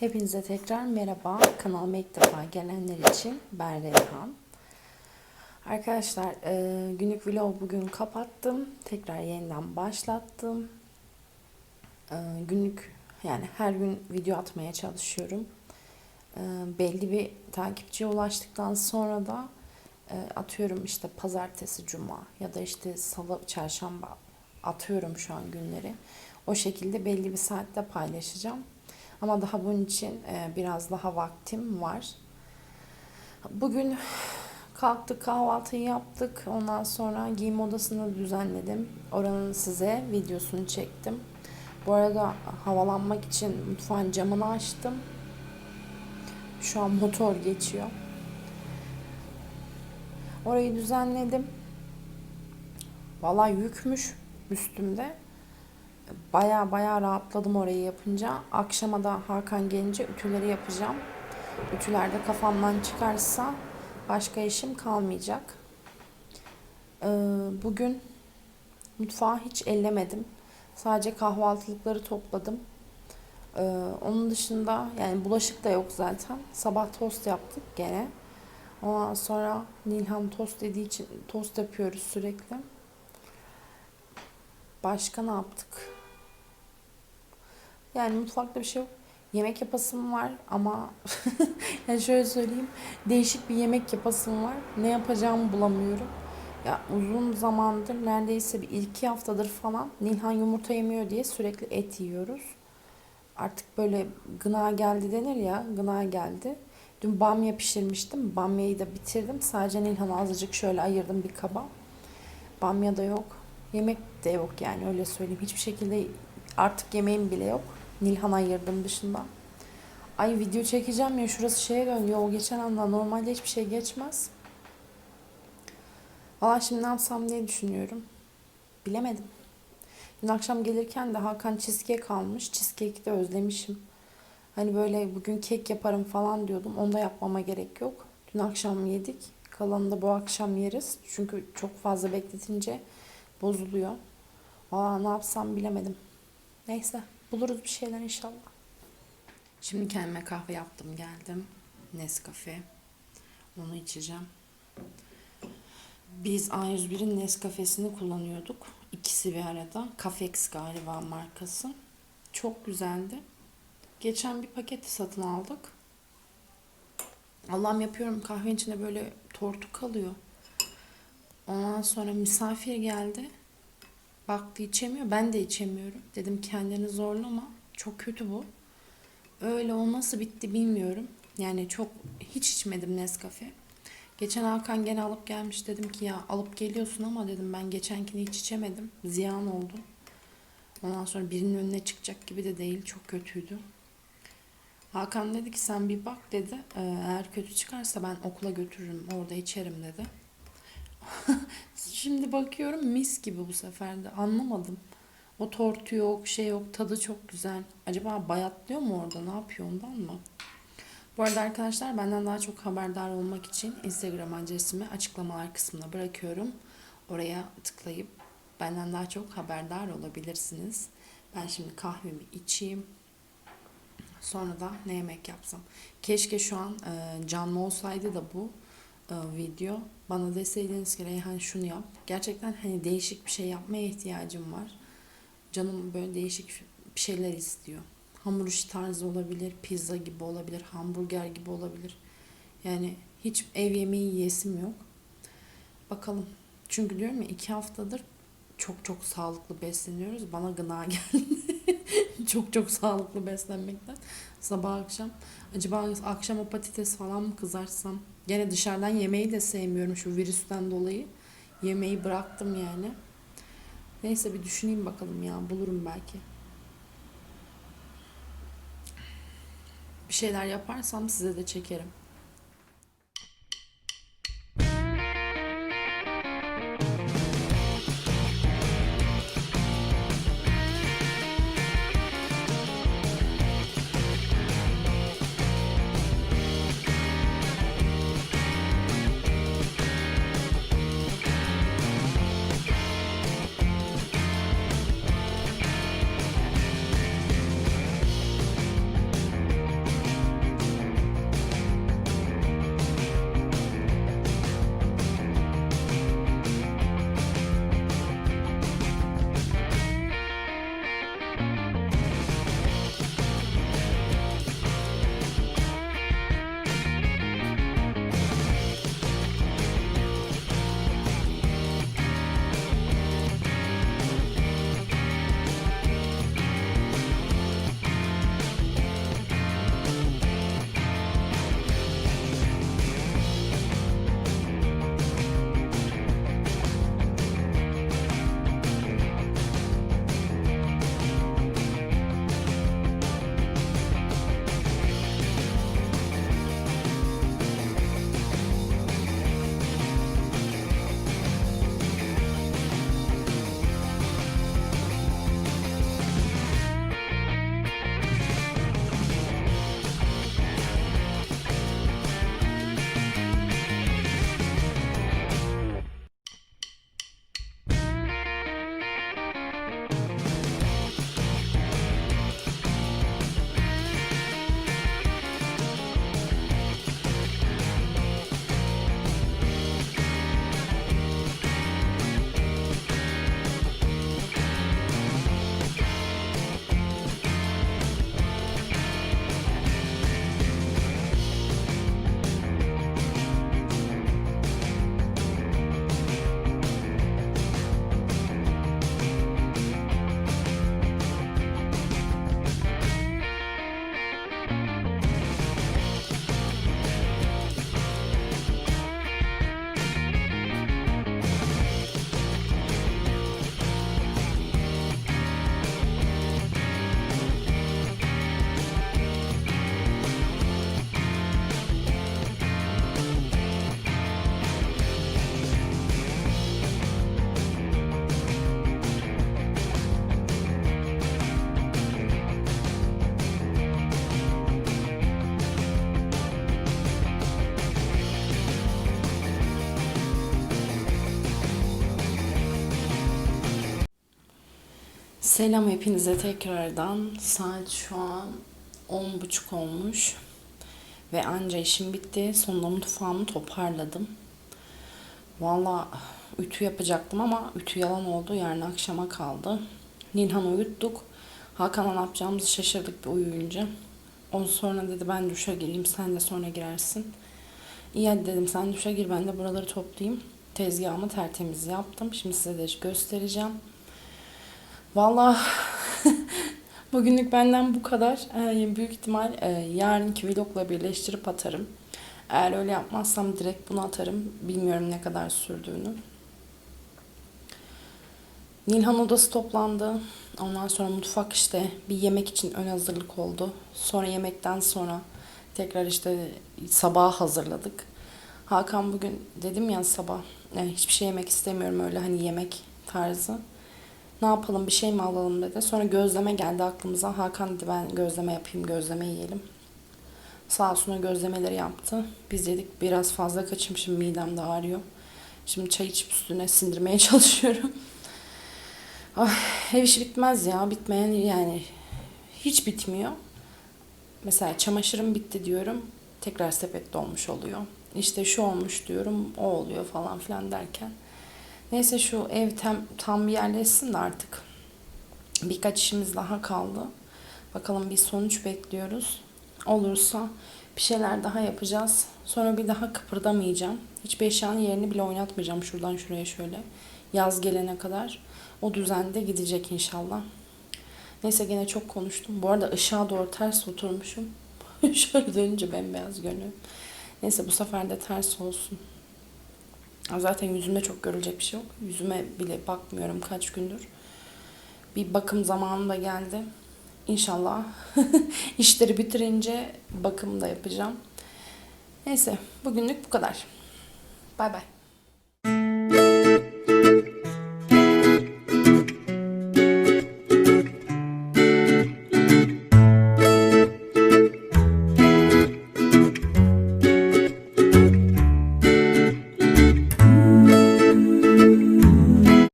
Hepinize tekrar merhaba. Kanalıma ilk defa gelenler için ben Reyhan. Arkadaşlar e, günlük vlog bugün kapattım. Tekrar yeniden başlattım. E, günlük yani her gün video atmaya çalışıyorum. E, belli bir takipçiye ulaştıktan sonra da atıyorum işte pazartesi, cuma ya da işte salı, çarşamba atıyorum şu an günleri. O şekilde belli bir saatte paylaşacağım. Ama daha bunun için e, biraz daha vaktim var. Bugün kalktık kahvaltıyı yaptık. Ondan sonra giyim odasını düzenledim. Oranın size videosunu çektim. Bu arada havalanmak için mutfağın camını açtım. Şu an motor geçiyor. Orayı düzenledim. Vallahi yükmüş üstümde. Baya baya rahatladım orayı yapınca. Akşama da Hakan gelince ütüleri yapacağım. Ütüler de kafamdan çıkarsa başka işim kalmayacak. Ee, bugün mutfağı hiç ellemedim. Sadece kahvaltılıkları topladım. Ee, onun dışında yani bulaşık da yok zaten. Sabah tost yaptık gene. Ondan sonra Nilhan tost dediği için tost yapıyoruz sürekli. Başka ne yaptık? Yani mutfakta bir şey yok. Yemek yapasım var ama yani şöyle söyleyeyim. Değişik bir yemek yapasım var. Ne yapacağımı bulamıyorum. Ya uzun zamandır neredeyse bir iki haftadır falan Nilhan yumurta yemiyor diye sürekli et yiyoruz. Artık böyle gına geldi denir ya gına geldi. Dün bamya pişirmiştim. Bamyayı da bitirdim. Sadece Nilhan'a azıcık şöyle ayırdım bir kaba. Bamya da yok. Yemek de yok yani öyle söyleyeyim. Hiçbir şekilde artık yemeğim bile yok. Nilhan ayırdım dışında. Ay video çekeceğim ya şurası şeye döndü. O geçen anda normalde hiçbir şey geçmez. Valla şimdi ne yapsam diye düşünüyorum. Bilemedim. Dün akşam gelirken de Hakan cheesecake almış. Cheesecake'i de özlemişim. Hani böyle bugün kek yaparım falan diyordum. Onu da yapmama gerek yok. Dün akşam yedik. Kalanını da bu akşam yeriz. Çünkü çok fazla bekletince bozuluyor. Valla ne yapsam bilemedim. Neyse buluruz bir şeyler inşallah. Şimdi kendime kahve yaptım geldim. Nescafe. Onu içeceğim. Biz A101'in Nescafe'sini kullanıyorduk. İkisi bir arada. Cafex galiba markası. Çok güzeldi. Geçen bir paketi satın aldık. Allah'ım yapıyorum kahvenin içinde böyle tortu kalıyor. Ondan sonra misafir geldi. Baktı içemiyor. Ben de içemiyorum. Dedim kendini zorlama. Çok kötü bu. Öyle o nasıl bitti bilmiyorum. Yani çok hiç içmedim Nescafe. Geçen Hakan gene alıp gelmiş. Dedim ki ya alıp geliyorsun ama dedim ben geçenkini hiç içemedim. Ziyan oldu. Ondan sonra birinin önüne çıkacak gibi de değil. Çok kötüydü. Hakan dedi ki sen bir bak dedi. Ee, Eğer kötü çıkarsa ben okula götürürüm. Orada içerim dedi. Şimdi bakıyorum mis gibi bu sefer de. Anlamadım. O tortu yok, şey yok, tadı çok güzel. Acaba bayatlıyor mu orada? Ne yapıyor ondan mı? Bu arada arkadaşlar benden daha çok haberdar olmak için Instagram adresimi açıklamalar kısmına bırakıyorum. Oraya tıklayıp benden daha çok haberdar olabilirsiniz. Ben şimdi kahvemi içeyim. Sonra da ne yemek yapsam. Keşke şu an canlı olsaydı da bu video. Bana deseydiniz ki Reyhan şunu yap. Gerçekten hani değişik bir şey yapmaya ihtiyacım var. Canım böyle değişik bir şeyler istiyor. Hamur işi tarzı olabilir, pizza gibi olabilir, hamburger gibi olabilir. Yani hiç ev yemeği yiyesim yok. Bakalım. Çünkü diyorum ya iki haftadır çok çok sağlıklı besleniyoruz. Bana gına geldi. çok çok sağlıklı beslenmekten. Sabah akşam. Acaba akşama patates falan mı kızarsam? Gene dışarıdan yemeği de sevmiyorum şu virüsten dolayı. Yemeği bıraktım yani. Neyse bir düşüneyim bakalım ya. Bulurum belki. Bir şeyler yaparsam size de çekerim. Selam hepinize tekrardan. Saat şu an 10.30 olmuş. Ve anca işim bitti. Sonunda mutfağımı toparladım. Valla ütü yapacaktım ama ütü yalan oldu. Yarın akşama kaldı. Nilhan'ı uyuttuk. Hakan'la ne yapacağımızı şaşırdık bir uyuyunca. Ondan sonra dedi ben duşa gireyim sen de sonra girersin. İyi hadi dedim sen duşa gir ben de buraları toplayayım. Tezgahımı tertemiz yaptım. Şimdi size de göstereceğim. Vallahi bugünlük benden bu kadar. Ee, büyük ihtimal e, yarınki vlogla birleştirip atarım. Eğer öyle yapmazsam direkt bunu atarım. Bilmiyorum ne kadar sürdüğünü. Nilhan odası toplandı. Ondan sonra mutfak işte bir yemek için ön hazırlık oldu. Sonra yemekten sonra tekrar işte sabah hazırladık. Hakan bugün dedim ya sabah e, hiçbir şey yemek istemiyorum öyle hani yemek tarzı. Ne yapalım bir şey mi alalım dedi. Sonra gözleme geldi aklımıza. Hakan dedi ben gözleme yapayım gözleme yiyelim. Sağ olsun o gözlemeleri yaptı. Biz yedik biraz fazla kaçmışım midem de ağrıyor. Şimdi çay içip üstüne sindirmeye çalışıyorum. Ay, ev işi bitmez ya. Bitmeyen yani hiç bitmiyor. Mesela çamaşırım bitti diyorum. Tekrar sepet dolmuş oluyor. İşte şu olmuş diyorum. O oluyor falan filan derken. Neyse şu ev tam, tam bir yerleşsin de artık. Birkaç işimiz daha kaldı. Bakalım bir sonuç bekliyoruz. Olursa bir şeyler daha yapacağız. Sonra bir daha kıpırdamayacağım. Hiçbir eşyanın yerini bile oynatmayacağım şuradan şuraya şöyle. Yaz gelene kadar. O düzende gidecek inşallah. Neyse gene çok konuştum. Bu arada ışığa doğru ters oturmuşum. şöyle dönünce bembeyaz görünüyor. Neyse bu sefer de ters olsun. Zaten yüzümde çok görülecek bir şey yok. Yüzüme bile bakmıyorum kaç gündür. Bir bakım zamanı da geldi. İnşallah işleri bitirince bakım da yapacağım. Neyse bugünlük bu kadar. Bay bay.